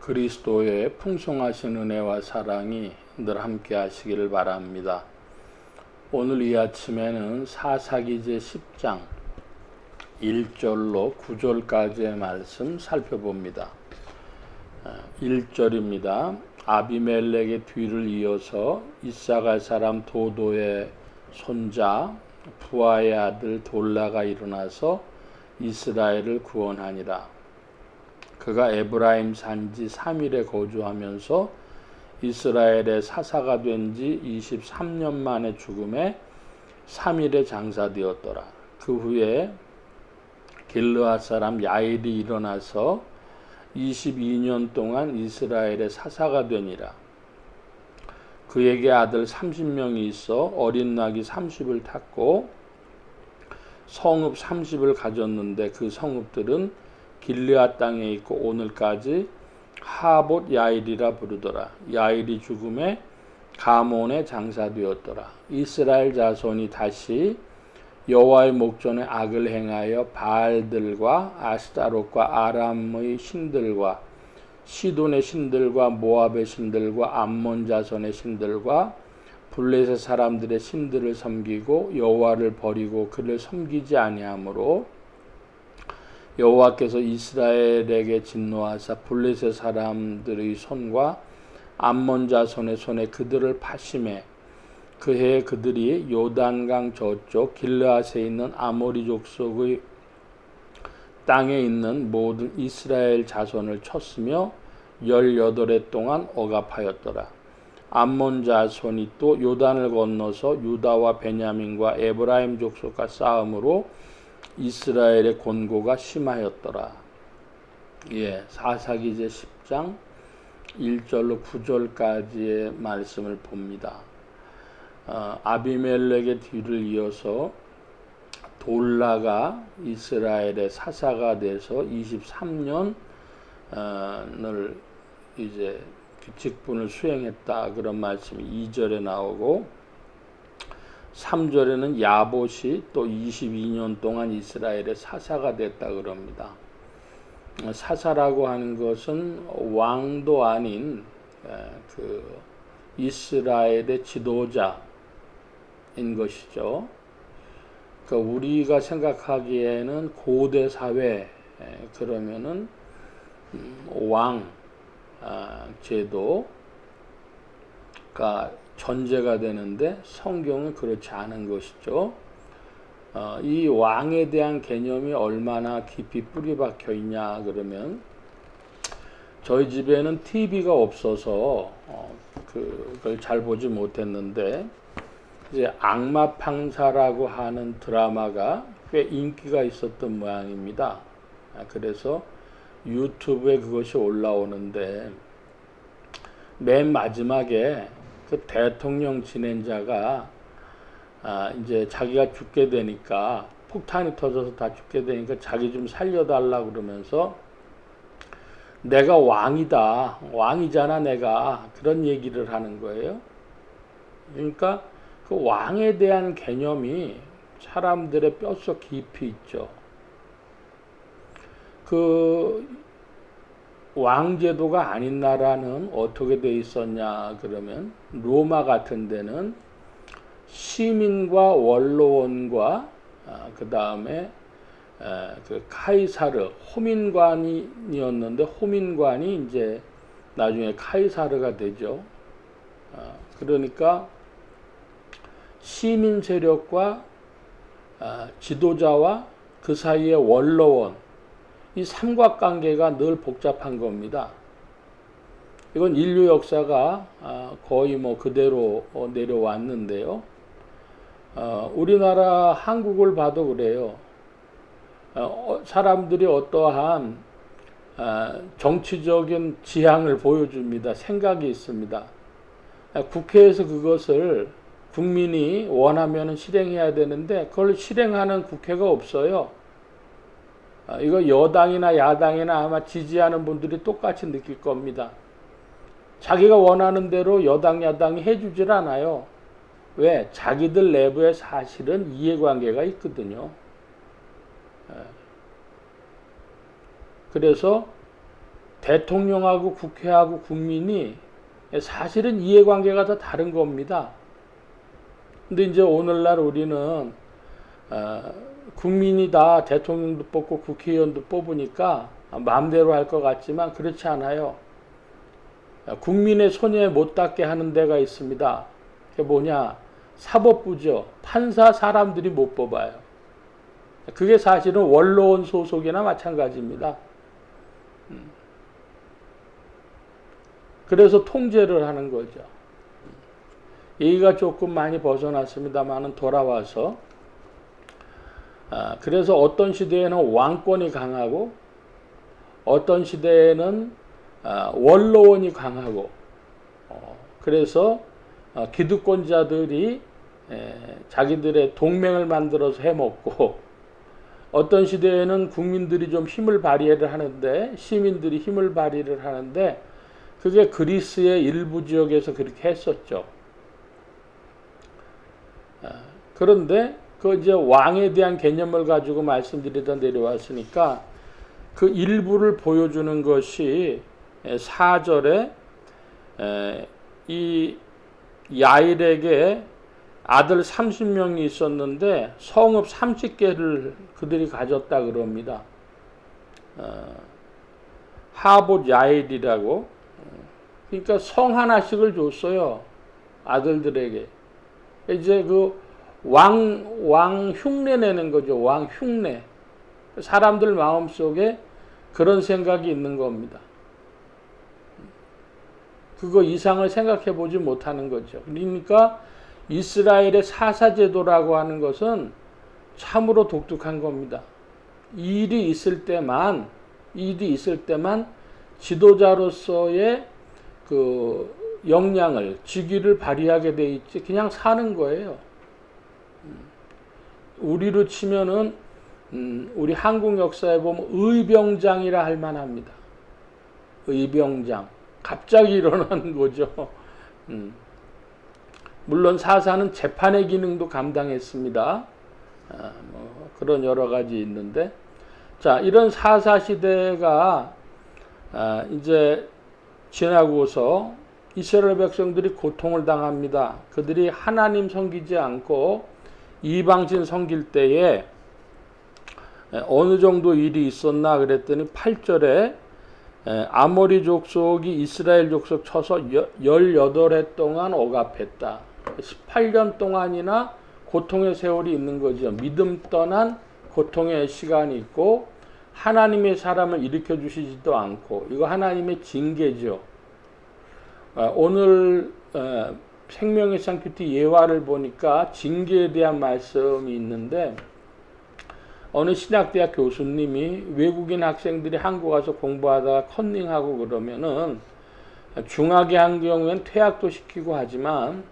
그리스도의 풍성하신 은혜와 사랑이 늘 함께 하시기를 바랍니다. 오늘 이 아침에는 사사기제 10장 1절로 9절까지의 말씀 살펴봅니다. 1절입니다. 아비멜렉의 뒤를 이어서 이사갈 사람 도도의 손자 부하의 아들 돌라가 일어나서 이스라엘을 구원하니라. 그가 에브라임 산지 3일에 거주하면서 이스라엘의 사사가 된 지 23년 만에 죽음에 3일에 장사되었더라. 그 후에 길르앗 사람 야일이 일어나서 22년 동안 이스라엘의 사사가 되니라. 그에게 아들 30명이 있어 어린 낙이 30을 탔고 성읍 30을 가졌는데 그 성읍들은 길르앗 땅에 있고 오늘까지 하봇 야일이라 부르더라. 야일이 죽음에 가몬에 장사되었더라. 이스라엘 자손이 다시 여호와의 목전에 악을 행하여 바알들과 아스타롯과 아람의 신들과 시돈의 신들과 모압의 신들과 암몬 자손의 신들과 블레셋 사람들의 신들을 섬기고 여호와를 버리고 그를 섬기지 아니하므로 여호와께서 이스라엘에게 진노하사 블레셋 사람들의 손과 암몬 자손의 손에 그들을 파심해 그 해에 그들이 요단강 저쪽 길르앗에 있는 아모리 족속의 땅에 있는 모든 이스라엘 자손을 쳤으며 열여덟 해 동안 억압하였더라. 암몬 자손이 또 요단을 건너서 유다와 베냐민과 에브라임 족속과 싸움으로 이스라엘의 권고가 심하였더라. 예, 사사기제 10장 1절로 9절까지의 말씀을 봅니다. 어, 아비멜렉의 뒤를 이어서 돌라가 이스라엘의 사사가 돼서 23년을 이제 그 직분을 수행했다 그런 말씀이 2절에 나오고 3절에는 야봇이 또 22년 동안 이스라엘의 사사가 됐다 그럽니다. 사사라고 하는 것은 왕도 아닌 그 이스라엘의 지도자인 것이죠. 그 우리가 생각하기에는 고대 사회 그러면은 음, 왕 아, 제도가 전제가 되는데 성경은 그렇지 않은 것이죠. 어, 이 왕에 대한 개념이 얼마나 깊이 뿌리 박혀 있냐 그러면 저희 집에는 TV가 없어서 어, 그걸 잘 보지 못했는데 이제 악마팡사라고 하는 드라마가 꽤 인기가 있었던 모양입니다. 아, 그래서 유튜브에 그것이 올라오는데 맨 마지막에 그 대통령 진행자가 아, 이제 자기가 죽게 되니까 폭탄이 터져서 다 죽게 되니까 자기 좀 살려달라 그러면서 내가 왕이다. 왕이잖아, 내가. 그런 얘기를 하는 거예요. 그러니까 그 왕에 대한 개념이 사람들의 뼛속 깊이 있죠. 그 왕제도가 아닌 나라는 어떻게 돼 있었냐 그러면 로마 같은 데는 시민과 원로원과 아, 그 다음에 그 카이사르 호민관이었는데 호민관이 이제 나중에 카이사르가 되죠. 아, 그러니까 시민 세력과 아, 지도자와 그 사이의 원로원 이 삼각관계가 늘 복잡한 겁니다. 이건 인류 역사가 아, 거의 뭐 그대로 어, 내려왔는데요. 어, 우리나라 한국을 봐도 그래요. 어, 사람들이 어떠한 아, 정치적인 지향을 보여줍니다. 생각이 있습니다. 아, 국회에서 그것을 국민이 원하면 실행해야 되는데 그걸 실행하는 국회가 없어요. 아, 이거 여당이나 야당이나 아마 지지하는 분들이 똑같이 느낄 겁니다. 자기가 원하는 대로 여당, 야당이 해주질 않아요. 왜? 자기들 내부에 사실은 이해관계가 있거든요. 예. 그래서 대통령하고 국회하고 국민이 사실은 이해관계가 다 다른 겁니다. 근데 이제 오늘날 우리는 어, 국민이 다 대통령도 뽑고 국회의원도 뽑으니까 마음대로 할 것 같지만 그렇지 않아요. 국민의 손에 못 닿게 하는 데가 있습니다. 그게 뭐냐? 사법부죠. 판사 사람들이 못 뽑아요. 그게 사실은 원로원 소속이나 마찬가지입니다. 음. 그래서 통제를 하는 거죠. 얘기가 조금 많이 벗어났습니다만은 돌아와서 아, 그래서 어떤 시대에는 왕권이 강하고 어떤 시대에는 아, 원로원이 강하고 어, 그래서 어, 기득권자들이 에, 자기들의 동맹을 만들어서 해먹고 어떤 시대에는 국민들이 좀 힘을 발휘를 하는데 시민들이 힘을 발휘를 하는데 그게 그리스의 일부 지역에서 그렇게 했었죠. 아, 그런데 그 이제 왕에 대한 개념을 가지고 말씀드리다 내려왔으니까 그 일부를 보여주는 것이 4절에 이 야일에게 아들 30명이 있었는데 성읍 30개를 그들이 가졌다 그럽니다. 어, 하봇 야일이라고 그러니까 성 하나씩을 줬어요. 아들들에게. 이제 그 왕, 왕 흉내 내는 거죠. 왕 흉내. 사람들 마음 속에 그런 생각이 있는 겁니다. 그거 이상을 생각해 보지 못하는 거죠. 그러니까 이스라엘의 사사제도라고 하는 것은 참으로 독특한 겁니다. 일이 있을 때만, 일이 있을 때만 지도자로서의 그 역량을, 직위를 발휘하게 돼 있지, 그냥 사는 거예요. 우리로 치면은 음, 우리 한국 역사에 보면 의병장이라 할 만합니다. 의병장. 갑자기 일어난 거죠. 음. 물론 사사는 재판의 기능도 감당했습니다. 아, 뭐 그런 여러 가지 있는데, 자 이런 사사 시대가 아, 이제 지나고서 이스라엘 백성들이 고통을 당합니다. 그들이 하나님 섬기지 않고 이방신 섬길 때에 어느 정도 일이 있었나 그랬더니 8절에 아모리 족속이 이스라엘 족속 쳐서 18해 동안 억압했다. 18년 동안이나 고통의 세월이 있는 거죠. 믿음 떠난 고통의 시간이 있고 하나님의 사람을 일으켜 주시지도 않고 이거 하나님의 징계죠. 아, 오늘 생명의 상큐티 예화를 보니까 징계에 대한 말씀이 있는데 어느 신학대학 교수님이 외국인 학생들이 한국 와서 공부하다가 컨닝하고 그러면은 중하게 한 경우엔 퇴학도 시키고 하지만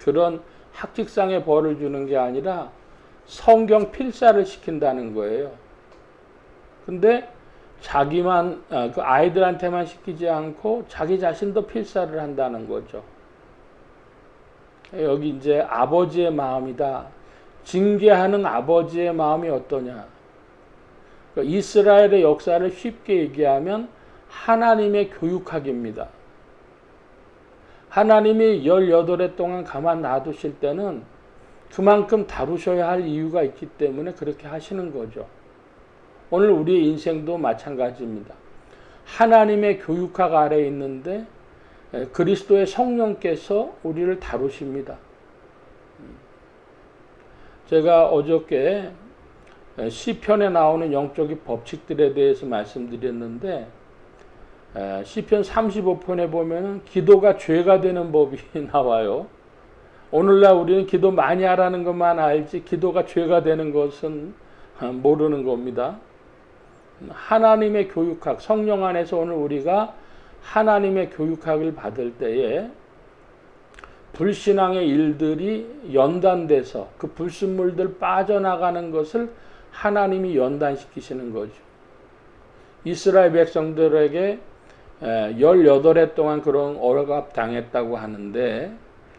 그런 학직상의 벌을 주는 게 아니라 성경 필사를 시킨다는 거예요. 근데 자기만 아, 그 아이들한테만 시키지 않고 자기 자신도 필사를 한다는 거죠. 여기 이제 아버지의 마음이다. 징계하는 아버지의 마음이 어떠냐? 그러니까 이스라엘의 역사를 쉽게 얘기하면 하나님의 교육학입니다. 하나님이 18해 동안 가만 놔두실 때는 그만큼 다루셔야 할 이유가 있기 때문에 그렇게 하시는 거죠. 오늘 우리의 인생도 마찬가지입니다. 하나님의 교육학 아래 있는데 그리스도의 성령께서 우리를 다루십니다. 제가 어저께 시편에 나오는 영적인 법칙들에 대해서 말씀드렸는데 시편 35편에 보면 기도가 죄가 되는 법이 나와요. 오늘날 우리는 기도 많이 하라는 것만 알지 기도가 죄가 되는 것은 모르는 겁니다. 하나님의 교육학, 성령 안에서 오늘 우리가 하나님의 교육학을 받을 때에 불신앙의 일들이 연단돼서 그 불순물들 빠져나가는 것을 하나님이 연단시키시는 거죠. 이스라엘 백성들에게 18해 동안 그런 억압 당했다고 하는데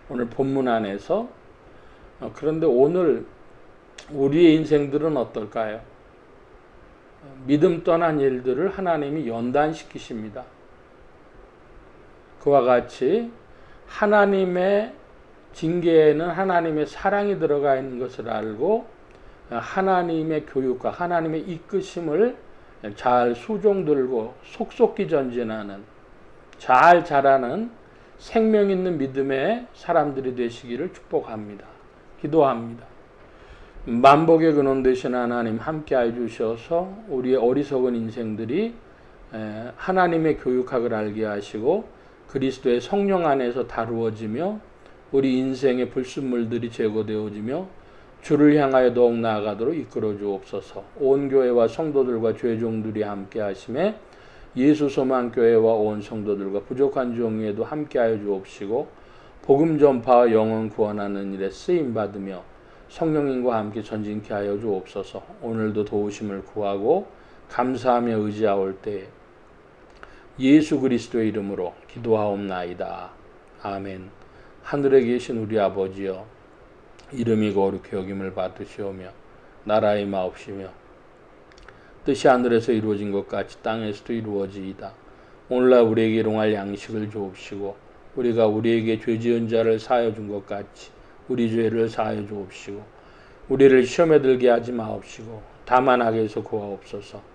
오늘 본문 안에서 어, 그런데 오늘 우리의 인생들은 어떨까요? 믿음 떠난 일들을 하나님이 연단시키십니다. 그와 같이 하나님의 징계에는 하나님의 사랑이 들어가 있는 것을 알고 하나님의 교육과 하나님의 이끄심을 잘 수종 들고 속속히 전진하는 잘 자라는 생명 있는 믿음의 사람들이 되시기를 축복합니다. 기도합니다. 만복의 근원 되신 하나님 함께해 주셔서 우리의 어리석은 인생들이 에, 하나님의 교육학을 알게 하시고 그리스도의 성령 안에서 다루어지며 우리 인생의 불순물들이 제거되어지며 주를 향하여 더욱 나아가도록 이끌어 주옵소서. 온 교회와 성도들과 죄종들이 함께 하심에 예수 소망 교회와 온 성도들과 부족한 종에도 함께하여 주옵시고 복음 전파와 영혼 구원하는 일에 쓰임 받으며 성령님과 함께 전진케 하여 주옵소서. 오늘도 도우심을 구하고 감사하며 의지하올 때 예수 그리스도의 이름으로 기도하옵나이다. 아멘. 하늘에 계신 우리 아버지여 이름이 거룩히 여김을 받으시오며 나라의 마옵시며 뜻이 하늘에서 이루어진 것 같이 땅에서도 이루어지이다. 오늘날 우리에게 일용할 양식을 주옵시고 우리가 우리에게 죄 지은 자를 사하여 준 것 같이 우리 죄를 사하여 주옵시고 우리를 시험에 들게 하지 마옵시고 다만 악에서 구하옵소서.